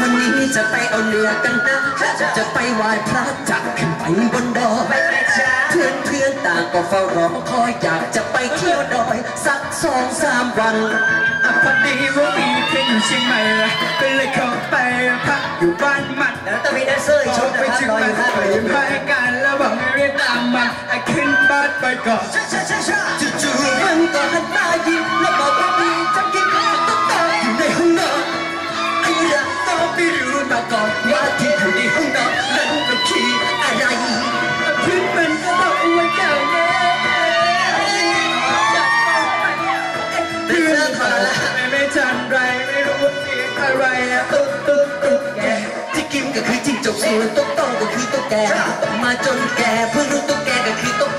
วันนี้จะไปเอาเรือกันนะ จะไปไหว้พระจักขึ้นไปบนดอยเพื่อนเพื่อนต่างก็เฝ้ารอคอยอยากจะไปเที่ยวดอย สักสองสามวันพอดีว่ามีเพื่อนอยู่เชียงใหม่ะก็เลยขอไปพักอยู่บ้านมันแล้ต้ไม่ได้เซยร์ชมไปเชียงใหม่ไปไปกันแล้วบอกเรียกตามมาขึ้นบ้านไปก่อนจู่ๆมันก็หันมายิ้ม ว่าเสียงอะไรอะตุ๊ดตุ๊ดตุ๊ดแกที่กิมก็คือจิ้งจกส่วนตุ๊กโตก็คือตุ๊กแกมาจนแก่เพิ่งรู้ตุ๊กแกก็คือตุ๊ก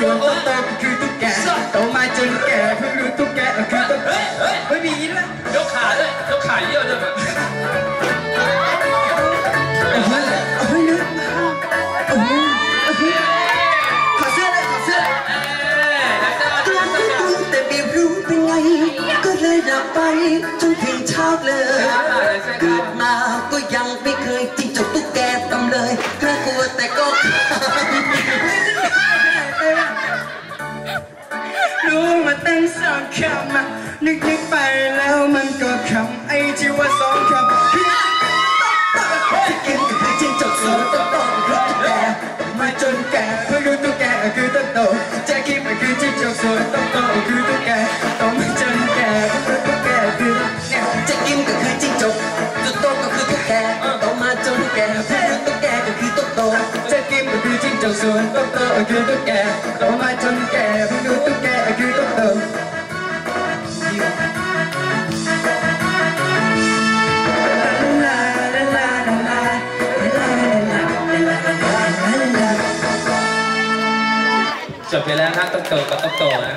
ส่วนโตโตก็คือตุ๊กแกโตมาจนแก่เพิ่งรู้ตุ๊กแกคือตุ๊กแกไม่มีแล้วยกขาด้วยยกขาเยี่ยวด้วยแบบเอาไว้เอาไว้นะเอเอาไว้ขอเสื้อเลยขอเสื้อกลางคืนแต่ไม่รู้เป็นไง ก็เลยหลับไปจนถึงเช้าเลยเกิดมาก็ยังไม่เคยจิ้งจกตุ๊กแกทำเลยน่ากลัวแต่ก็ รู้มาตั้งสองคำอะนึกนึกไปแล้วมันก็คำไอ้ที่ว่าสองคำคือที่กินก็คือจิ้งจกส่วนตุ๊กโตก็คือตุ๊กแกมาจนแก่เพิ่งรู้ตุ๊กแกก็คือตุ๊กโตจะกินก็คือจิ้งจกส่วนตุ๊กโตก็คือตุ๊กแกโตมาจนแก่เพิ่งรู้ตุ๊กแกก็คือตุ๊กแกจะกินก็คือจิ้งจกตุ๊กโตก็คือตุ๊กแกโตมาจนแก่เพื่อตุ๊กแกก็คือตุ๊กโตจะกินก็คือจิ้งจกส่วนตุ๊กโตก็คือตุ๊กแก จบไปแล้วนะต้องโตกับต้องโตนะ